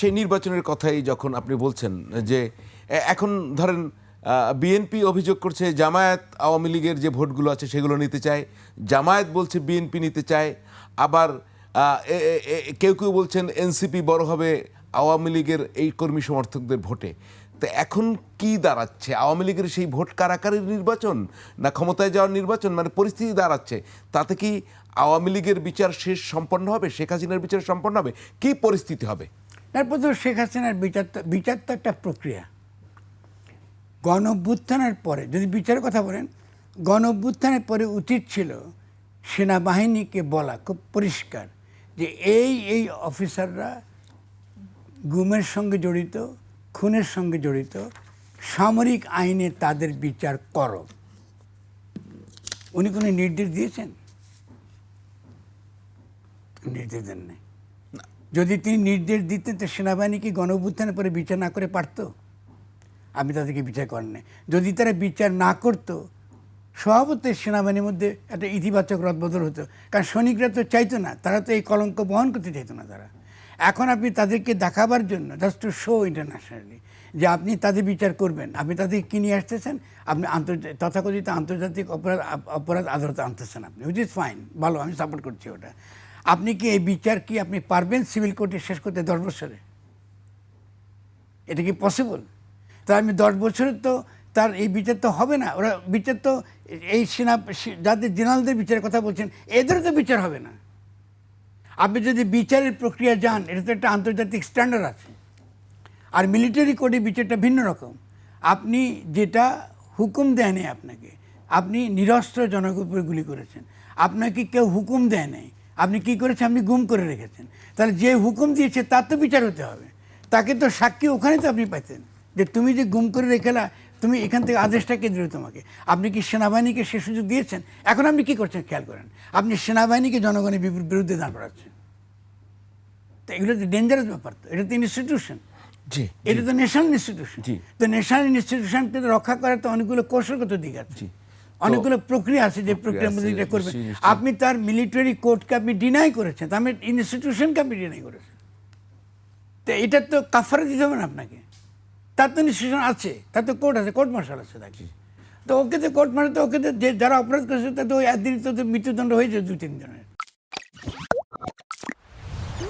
সেই নির্বাচনের কথাই যখন আপনি বলছেন যে এখন ধরেন বিএনপি অভিযোগ করছে জামায়াত আওয়ামী লীগের যে ভোটগুলো আছে সেগুলো নিতে চায়, জামায়াত বলছে বিএনপি নিতে চায়, আবার কেউ কেউ বলছেন এনসিপি বড় হবে আওয়ামী লীগের এই কর্মী সমর্থকদের ভোটে। তো এখন কি দাঁড়াচ্ছে? আওয়ামী লীগের সেই ভোট কারাকারির নির্বাচন না ক্ষমতায় যাওয়ার নির্বাচন? মানে পরিস্থিতি দাঁড়াচ্ছে। তাতে কি আওয়ামী লীগের বিচার শেষ সম্পন্ন হবে? শেখ হাসিনার বিচার সম্পন্ন হবে? কি পরিস্থিতি হবে? তারপর তো শেখ হাসিনার বিচার বিচার তো একটা প্রক্রিয়া। গণ পরে, যদি বিচারের কথা বলেন গণ পরে উচিত ছিল সেনাবাহিনীকে বলা খুব পরিষ্কার যে এই এই অফিসাররা গুমের সঙ্গে জড়িত, খুনের সঙ্গে জড়িত, সামরিক আইনে তাদের বিচার করো। উনি কোনো নির্দেশ দিয়েছেন? নির্দেশ দেন নাই যদি তিনি নির্দেশ দিতেন, তো সেনাবাহিনী কি গণ অভ্যুত্থানের পরে বিচার না করে পারতো? আমি তাদেরকে বিচার করেন যদি তারা বিচার না করতো স্বভাবতই সেনাবাহিনীর মধ্যে একটা ইতিবাচক রদবদল হতো। কারণ সৈনিকরা তো চাইতো না, তারা তো এই কলঙ্ক বহন করতে চাইতো না তারা। এখন আপনি তাদেরকে দেখাবার জন্য জাস্ট টু শো ইন্টারন্যাশনালি যে আপনি তাদের বিচার করবেন। আপনি তাদেরকে কি নিয়ে আসতেছেন? আপনি আন্তর্জাতিক তথাকথিত আন্তর্জাতিক অপরাধ অপরাধ আদালতে আনতেছেন আপনি উইচ ইজ ফাইন ভালো, আমি সাপোর্ট করছি ওটা। আপনি কি এই বিচার কি আপনি পারবেন সিভিল কোর্টে শেষ করতে দশ বছরে? এটা কি পসিবল তা আমি দশ বছরের তো তার এই বিচার তো হবে না। ওরা বিচার তো এই সেনা যাদের জেনারেলদের বিচারের কথা বলছেন, এদেরও তো বিচার হবে না। আপনি যদি বিচারের প্রক্রিয়া যান, এটা তো একটা আন্তর্জাতিক স্ট্যান্ডার্ড আছে। আর মিলিটারি কোডে বিচারটা ভিন্ন রকম। আপনি যেটা হুকুম দেয়নি আপনাকে, আপনি নিরস্ত্র জনগণের উপরে গুলি করেছেন। আপনাকে কেউ হুকুম দেয় নাই। আপনি কি করেছেন? আপনি গুম করে রেখেছেন। তাহলে যে হুকুম দিয়েছে তার তো বিচার হতে হবে। তাকে তো সাক্ষী ওখানে তো আপনি পাইতেন যে তুমি যে গুম করে রেখেলা তুমি এখান থেকে আদেশটা কে দিল তোমাকে? আপনি কি সেনাবাহিনীকে সে সুযোগ দিয়েছেন? এখন আপনি কি করছেন? খেয়াল করেন। আপনি সেনাবাহিনীকে জনগণের বিরু- বিরুদ্ধে দাঁড় করাচ্ছেন। তো এগুলো তো ডেঞ্জারাস ব্যাপার তো। এটা তো ইনস্টিটিউশন জি এটা তো ন্যাশনাল ইনস্টিটিউশন। তো ন্যাশনাল ইনস্টিটিউশনকে রক্ষা করার তো অনেকগুলো কৌশলগত দিক আছে। অনেকগুলো প্রক্রিয়া আছে যে প্রক্রিয়ার মধ্যে এটা করবেন। আপনি তার মিলিটারি কোর্টকে আপনি ডিনাই করেছেন তার মানে ইনস্টিটিউশনকে আপনি ডিনাই করেছেন। তো এটা তো কাফারা দিতে হবে না আপনাকে। তার তো ইনস্টিটিউশন আছে তার তো কোর্ট আছে কোর্ট মার্শাল আছে তাকে। তো ওকে তো কোর্ট মার্শাল তো ওকে তো যারা অপরাধ করেছে তাদের ওই একদিন তো মৃত্যুদণ্ড হয়েছে দু তিন জনের